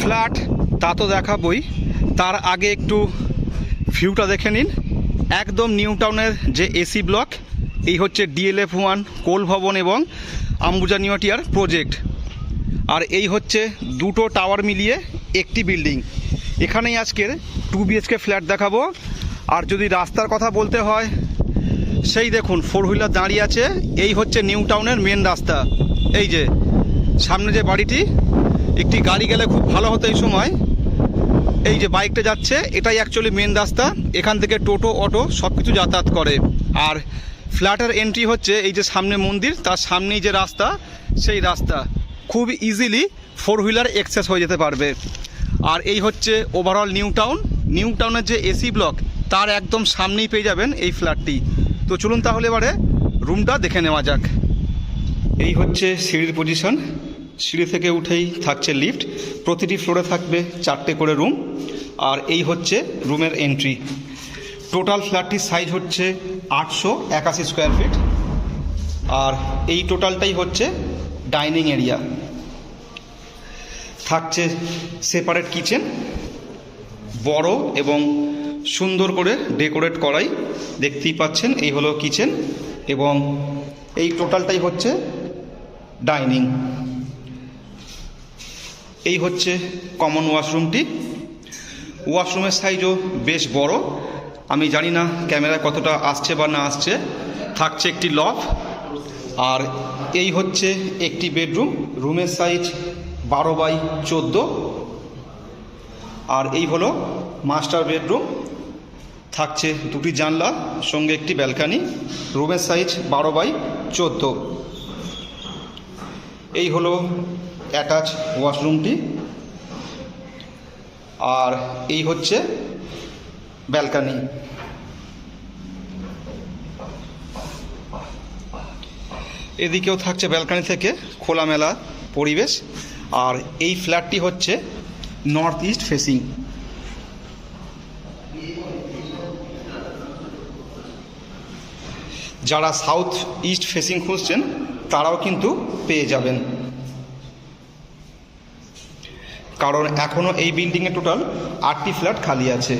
Flat, তা তো দেখাবই। তার আগে একটু ভিউটা দেখে নিন। একদম নিউ টাউনের যে এসি ব্লক, এই হচ্ছে ডিএলএফ ওয়ান কোল ভবন এবং আম্বুজা নিউটিয়ার প্রজেক্ট। আর এই হচ্ছে দুটো টাওয়ার মিলিয়ে একটি বিল্ডিং। এখানেই আজকের টু বিএচকে ফ্ল্যাট দেখাবো। আর যদি রাস্তার কথা বলতে হয়, সেই দেখুন ফোর হুইলার দাঁড়িয়ে আছে। এই হচ্ছে নিউ টাউনের মেন রাস্তা। এই যে, সামনে যে বাড়িটি একটি গাড়ি গেলে খুব ভালো হতো এই সময়। এই যে বাইকটা যাচ্ছে, এটাই অ্যাকচুয়ালি মেন রাস্তা। এখান থেকে টোটো, অটো সব কিছু যাতায়াত করে। আর ফ্ল্যাটের এন্ট্রি হচ্ছে এই যে সামনে মন্দির, তার সামনেই যে রাস্তা, সেই রাস্তা। খুব ইজিলি ফোর হুইলার এক্সেস হয়ে যেতে পারবে। আর এই হচ্ছে ওভারঅল নিউ টাউন নিউ টাউনের যে এসি ব্লক তার একদম সামনেই পেয়ে যাবেন এই ফ্ল্যাটটি তো চলুন তাহলে এবারে রুমটা দেখে নেওয়া যাক। এই হচ্ছে সিঁড়ির পজিশন সিঁড়ি থেকে উঠেই থাকছে লিফট। প্রতিটি ফ্লোরে থাকবে চারটে করে রুম। আর এই হচ্ছে রুমের এন্ট্রি টোটাল ফ্ল্যাটটির সাইজ হচ্ছে আটশো একাশি স্কোয়ার ফিট আর এই টোটালটাই হচ্ছে ডাইনিং এরিয়া থাকছে সেপারেট কিচেন বড় এবং সুন্দর করে ডেকোরেট করাই দেখতেই পাচ্ছেন, এই হলো কিচেন এবং এই টোটালটাই হচ্ছে ডাইনিং এই হচ্ছে কমন ওয়াশরুমটি ওয়াশরুমের সাইজও বেশ বড়। আমি জানি না ক্যামেরায় কতটা আসছে বা না আসছে। থাকছে একটি লফ আর এই হচ্ছে একটি বেডরুম রুমের সাইজ বারো বাই চোদ্দ। আর এই হলো মাস্টার বেডরুম থাকছে দুটি জানলা, সঙ্গে একটি ব্যালকানি রুমের সাইজ বারো বাই চোদ্দ। এই হলো অ্যাটাচ ওয়াশরুমটি। আর এই হচ্ছে ব্যালকানি। এদিকেও থাকছে ব্যালকানি থেকে খোলামেলা পরিবেশ। আর এই ফ্ল্যাটটি হচ্ছে নর্থ ইস্ট ফেসিং। যারা সাউথ ইস্ট ফেসিং খুঁজছেন, তারাও কিন্তু পেয়ে যাবেন। কারণ এখনও এই বিল্ডিংয়ে টোটাল আটটি ফ্ল্যাট খালি আছে।